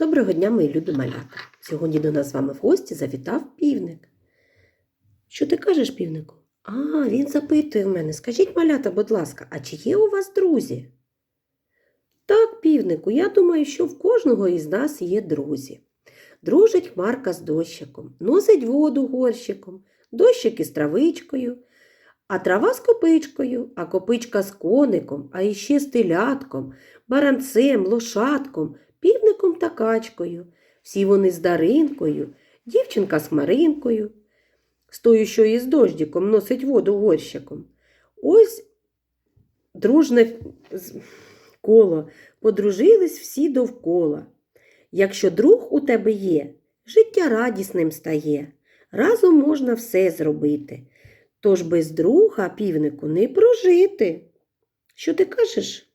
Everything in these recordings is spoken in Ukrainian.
Доброго дня, мої любі малята. Сьогодні до нас з вами в гості завітав півник. Що ти кажеш, півнику? А, він запитує в мене. Скажіть, малята, будь ласка, а чи є у вас друзі? Так, півнику, я думаю, що в кожного із нас є друзі. Дружить хмарка з дощиком, носить воду горщиком, дощик із травичкою, а трава з копичкою, а копичка з коником, а іще з телятком, баранцем, лошадком, та качкою. Всі вони з Даринкою, дівчинка з Маринкою, з тою, що із дождиком носить воду горщиком. Ось дружне коло, подружились всі довкола. Якщо друг у тебе є, життя радісним стає. Разом можна все зробити. Тож без друга півнику не прожити. Що ти кажеш?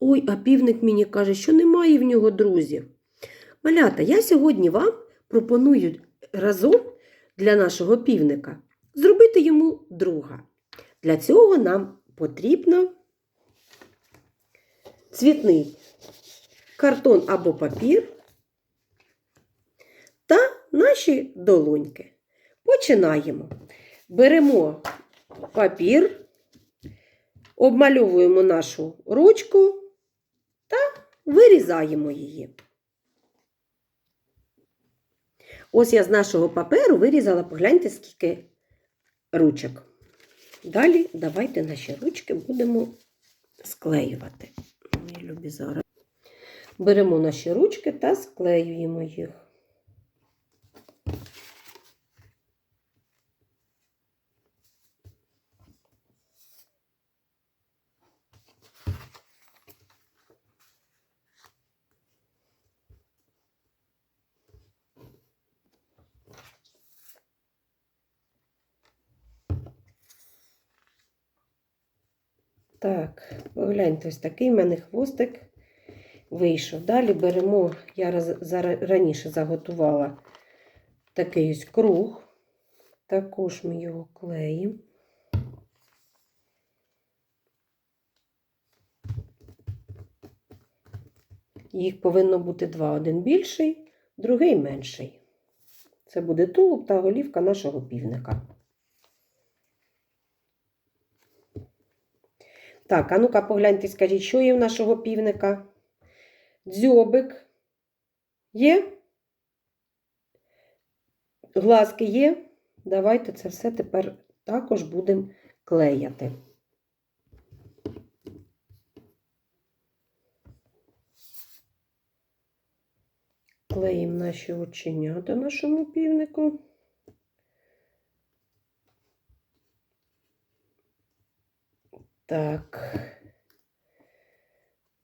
Ой, а півник мені каже, що немає в нього друзів. Малята, я сьогодні вам пропоную разом для нашого півника зробити йому друга. Для цього нам потрібно цвітний картон або папір та наші долоньки. Починаємо. Беремо папір, обмальовуємо нашу ручку вирізаємо її. Ось я з нашого паперу вирізала, погляньте, скільки ручок. Далі давайте наші ручки будемо склеювати. Любі зараз. Беремо наші ручки та склеюємо їх. Так, погляньте, ось такий в мене хвостик вийшов. Далі беремо, я раніше заготувала такий ось круг. Також ми його клеїмо. Їх повинно бути два: один більший, другий менший. Це буде тулуб та голівка нашого півника. Так, а ну-ка погляньте, скажіть, що є в нашого півника? Дзьобик є? Глазки є? Давайте це все тепер також будемо клеяти. Клеїмо наші оченята нашому півнику. Так.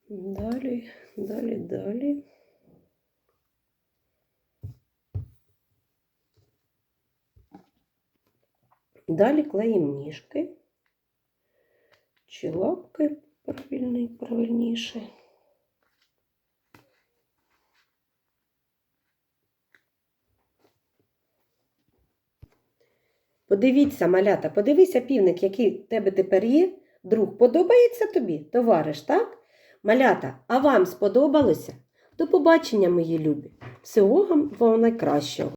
Далі, далі, далі. Далі клеїмо ніжки. Чи лапки правильний, правильніше. Подивіться, малята, подивися, півник, який в тебе тепер є. Друг, подобається тобі, товариш, так? Малята, а вам сподобалося? До побачення, мої любі. Всього вам найкращого.